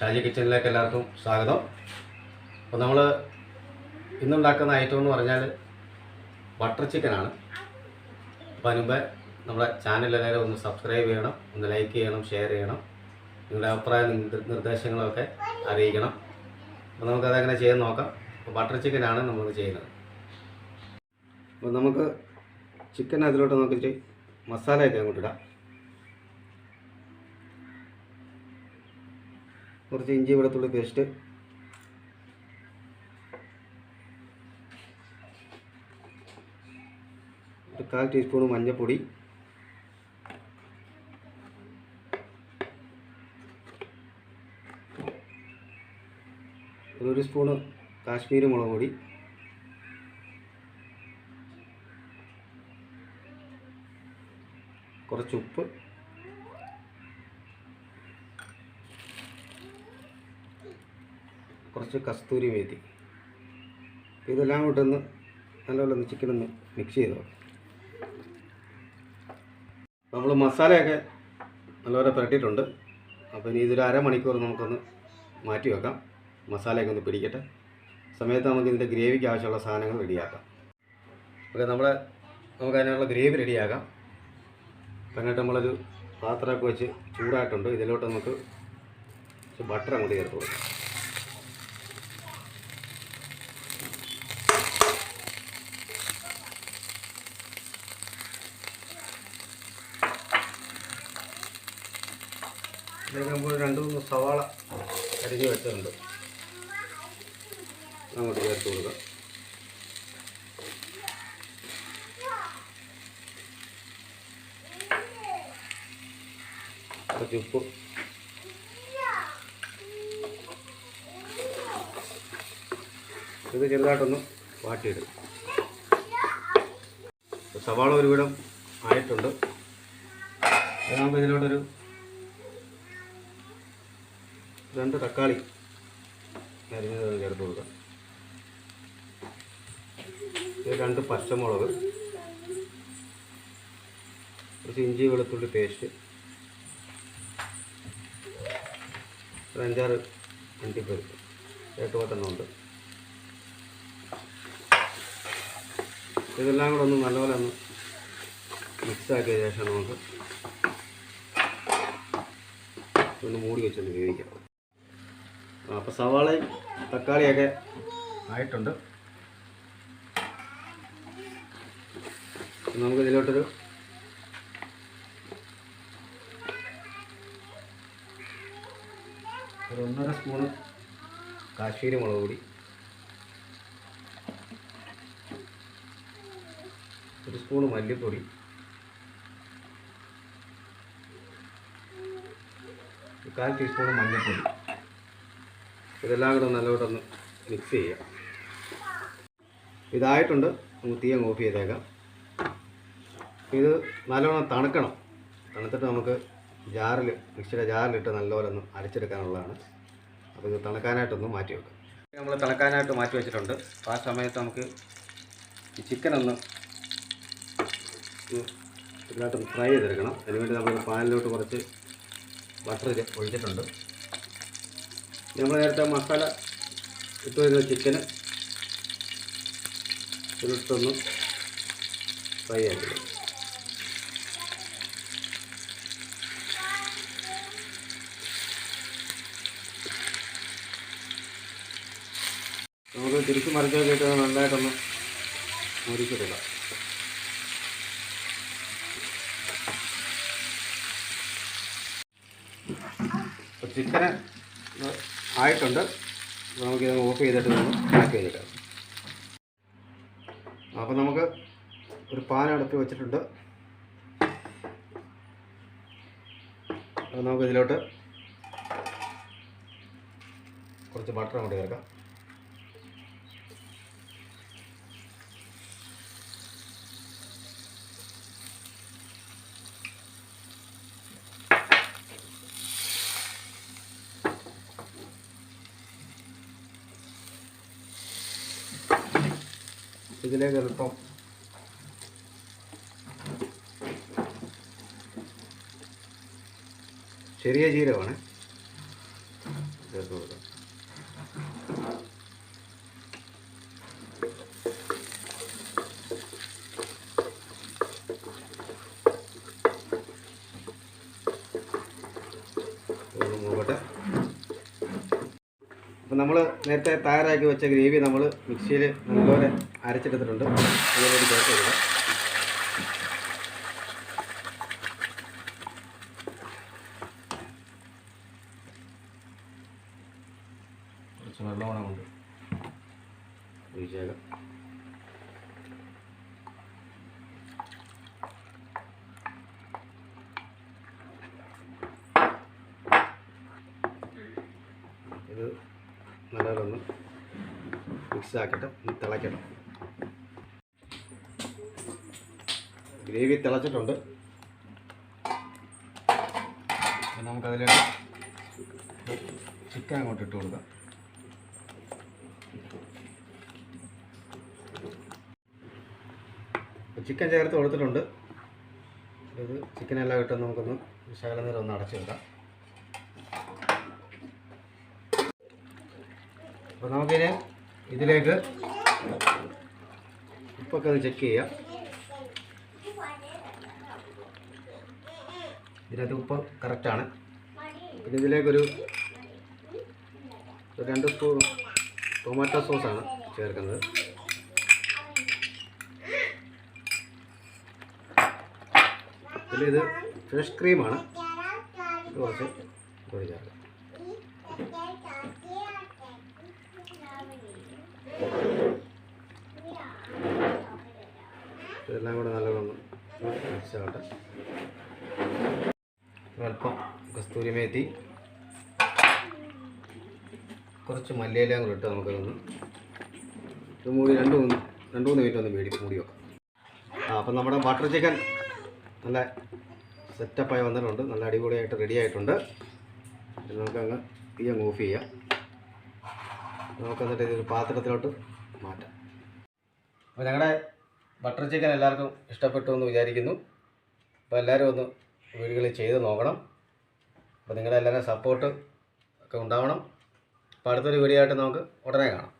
ഷാജി കിച്ചണിലേക്ക് എല്ലാവർക്കും സ്വാഗതം. അപ്പോൾ നമ്മൾ ഇന്നുണ്ടാക്കുന്ന ഐറ്റം എന്ന് പറഞ്ഞാൽ ബട്ടർ ചിക്കനാണ് അപ്പോൾ അതിന് മുമ്പേ നമ്മുടെ ചാനൽ എല്ലാവരും ഒന്ന് സബ്സ്ക്രൈബ് ചെയ്യണം ഒന്ന് ലൈക്ക് ചെയ്യണം ഷെയർ ചെയ്യണം. നിങ്ങളുടെ അഭിപ്രായ നിർ- നിർദ്ദേശങ്ങളൊക്കെ അറിയിക്കണം. അപ്പോൾ നമുക്കതങ്ങനെ ചെയ്ത് നോക്കാം. അപ്പോൾ ബട്ടർ ചിക്കനാണ് നമ്മൾ ചെയ്യുന്നത്. അപ്പോൾ നമുക്ക് ചിക്കൻ അതിലോട്ട് നോക്കിയിട്ട് മസാലയൊക്കെ അങ്ങോട്ട് കുറച്ച് ഇഞ്ചി വെളുത്തുള്ളി പേസ്റ്റ്. ഒരു കാൽ ടീസ്പൂൺ മഞ്ഞൾപ്പൊടി. ഒരു സ്പൂണ് കാശ്മീരി മുളക് പൊടി. കുറച്ച് ഉപ്പ്. കുറച്ച് കസ്തൂരി മേത്തി. ഇതെല്ലാം കൂട്ടൊന്ന് നല്ലപോലെ ഒന്ന് ചിക്കൻ ഒന്ന് മിക്സ് ചെയ്ത് നമ്മൾ മസാലയൊക്കെ നല്ലപോലെ പുരട്ടിയിട്ടുണ്ട്. അപ്പോൾ ഇനി ഇതൊരു അരമണിക്കൂർ നമുക്കൊന്ന് മാറ്റി വെക്കാം. മസാലയൊക്കെ ഒന്ന് പിടിക്കട്ടെ. സമയത്ത് നമുക്ക് ഇതിന്റെ ഗ്രേവിക്ക് ആവശ്യമുള്ള സാധനങ്ങൾ റെഡിയാക്കാം. ഓക്കെ നമ്മളെ നമുക്ക് അതിനുള്ള ഗ്രേവി റെഡിയാക്കാം. എന്നിട്ട് നമ്മളൊരു പാത്രമൊക്കെ വെച്ച് ചൂടായിട്ടുണ്ട്. ഇതിലോട്ട് നമുക്ക് ബട്ടർ അങ്ങോട്ട് ചേർത്ത് കൊടുക്കാം. ഇതിലേക്ക് നമ്മൾ രണ്ട് മൂന്ന് സവാള അരിഞ്ഞ് വെച്ചിട്ടുണ്ട്. അങ്ങോട്ട് ചേർത്ത് കൊടുക്കാം. ഉപ്പ്. ഇത് ചെറുതായിട്ടൊന്ന് വാട്ടിയിടും. സവാള ഒരുവിധം ആയിട്ടുണ്ട്. അതാകുമ്പോൾ ഇതിലോട്ടൊരു രണ്ട് തക്കാളി അരിഞ്ഞത് ചേർത്ത് കൊടുക്കാം. രണ്ട് പച്ചമുളക് കുറച്ച് ഇഞ്ചി വെളുത്തുള്ളി പേസ്റ്റ് ഒരു അഞ്ചാറ് അണ്ടിപ്പരിപ്പ് എട്ട് പത്തെണ്ണം ഉണ്ട്. ഇതെല്ലാം കൂടെ ഒന്ന് നല്ലപോലെ ഒന്ന് മിക്സാക്കിയ ശേഷം നമുക്ക് ഒന്ന് മൂടി വെച്ചൊന്ന് വേവിക്കാം. അപ്പോൾ സവാളയും തക്കാളിയൊക്കെ ആയിട്ടുണ്ട്. നമുക്ക് ഇതിലോട്ടൊരു ഒരു ഒന്നര സ്പൂണ് കാശ്മീരി മുളക് പൊടി ഒരു സ്പൂണ് മല്ലിപ്പൊടി കാൽ ടീസ്പൂൺ മഞ്ഞൾപ്പൊടി. ഇതെല്ലാം കൂടെ നല്ലവണ്ണം മിക്സ് ചെയ്യാം. ഇതായിട്ടുണ്ട്. നമുക്ക് തീ അങ്ങ് ഓഫ് ചെയ്തേക്കാം. ഇത് നല്ലവണ്ണം തണുക്കണം. തണുത്തിട്ട് നമുക്ക് ജാറിൽ മിക്സിയുടെ ജാറിലിട്ട് നല്ലപോലെ ഒന്ന് അരച്ചെടുക്കാനുള്ളതാണ്. അപ്പോൾ ഇത് തണുക്കാനായിട്ടൊന്ന് മാറ്റി വെക്കാം. നമ്മൾ തണുക്കാനായിട്ട് മാറ്റി വെച്ചിട്ടുണ്ട്. ആ സമയത്ത് നമുക്ക് ഈ ഒന്ന് ചെറുതായിട്ടൊന്ന് ഫ്രൈ ചെയ്തെടുക്കണം. അതിനുവേണ്ടി നമ്മൾ പാനിലോട്ട് കുറച്ച് ബട്ടർ ഒഴിച്ചിട്ടുണ്ട്. നമ്മൾ നേരത്തെ മസാല ഇട്ട് വരുന്ന ചിക്കന് ഇതിട്ടൊന്ന് ഫ്രൈ ആക്കി നമുക്ക് തിരിച്ച് മറിച്ചൊക്കെ ഇട്ട് നന്നായിട്ടൊന്ന് മുരിച്ചിട്ടില്ല ചിക്കനെ ആയിട്ടുണ്ട്. അപ്പോൾ നമുക്കിത് ഓഫ് ചെയ്തിട്ട് നമ്മൾ പാക്ക് ചെയ്തിട്ട്. അപ്പോൾ നമുക്ക് ഒരു പാൻ അടുത്ത് വെച്ചിട്ടുണ്ട്. അപ്പോൾ നമുക്ക് ഇതിലോട്ട് കുറച്ച് ബട്ടർ അങ്ങോട്ട് ചേർക്കാം. ഇതിലേക്ക് അല്പം ചെറിയ ജീരകമാണ്. അപ്പം നമ്മൾ നേരത്തെ തയ്യാറാക്കി വെച്ച ഗ്രേവി നമ്മൾ മിക്സിയിൽ നല്ലപോലെ അരച്ചെടുത്തിട്ടുണ്ട്. അതിനോട് ചേർത്ത് കൊടുക്കാം. കുറച്ച് നല്ലോണം ഉണ്ട് ഒഴിച്ചേക്കാം. ഇത് നല്ലതൊന്ന് ഒന്ന് മിക്സ് ആക്കട്ടെ ഒന്ന് തിളയ്ക്കണം. ഗ്രേവി തിളച്ചിട്ടുണ്ട്. നമുക്കതിലേക്ക് ചിക്കൻ അങ്ങോട്ട് ഇട്ട് കൊടുക്കാം. ചിക്കൻ ചേർത്ത് കൊടുത്തിട്ടുണ്ട്. ഇത് ചിക്കനെല്ലാം ഇട്ട് നമുക്കൊന്ന് വിശാല നേരം ഒന്ന് അടച്ചു വെക്കാം. അപ്പോൾ നമുക്കിനി ഇതിലേക്ക് ഉപ്പൊക്കെ ഒന്ന് ചെക്ക് ചെയ്യാം. ഇതിനകത്ത് ഉപ്പ് കറക്റ്റാണ്. പിന്നെ ഇതിലേക്കൊരു രണ്ട് സ്പൂൺ ടൊമാറ്റോ സോസാണ് ചേർക്കുന്നത്. പിന്നെ ഇത് ഫ്രഷ് ക്രീമാണ്. കുറച്ച് ചേർക്കാം. ഇതെല്ലാം കൂടെ നല്ലോണം മിക്സ് ആവട്ടെ. അല്പം കസ്തൂരി മേത്തി കുറച്ച് മല്ലിയിലയും കൂടെ ഇട്ട് നമുക്കതൊന്ന് ഇത് മൂടി രണ്ട് മൂന്ന് രണ്ട് മൂന്ന് മിനിറ്റ് ഒന്ന് മേടി മൂടി വെക്കാം. ആ അപ്പം നമ്മുടെ ബട്ടർ ചിക്കൻ നല്ല സെറ്റപ്പായി വന്നിട്ടുണ്ട്. നല്ല അടിപൊളിയായിട്ട് റെഡി ആയിട്ടുണ്ട്. നമുക്കങ്ങ് തീ അങ്ങ് ഓഫ് ചെയ്യാം. നമുക്ക് എന്നിട്ട് ഇതൊരു പാത്രത്തിലോട്ട് മാറ്റാം. അപ്പോൾ ഞങ്ങളുടെ ബട്ടർ ചിക്കൻ എല്ലാവർക്കും ഇഷ്ടപ്പെട്ടു എന്ന് വിചാരിക്കുന്നു. അപ്പോൾ എല്ലാവരും ഒന്ന് വീടുകളിൽ ചെയ്ത് നോക്കണം. അപ്പോൾ നിങ്ങളുടെ എല്ലാവരും സപ്പോർട്ട് ഒക്കെ ഉണ്ടാവണം. അപ്പോൾ അടുത്തൊരു വീഡിയോ ആയിട്ട് നമുക്ക് ഉടനെ കാണാം.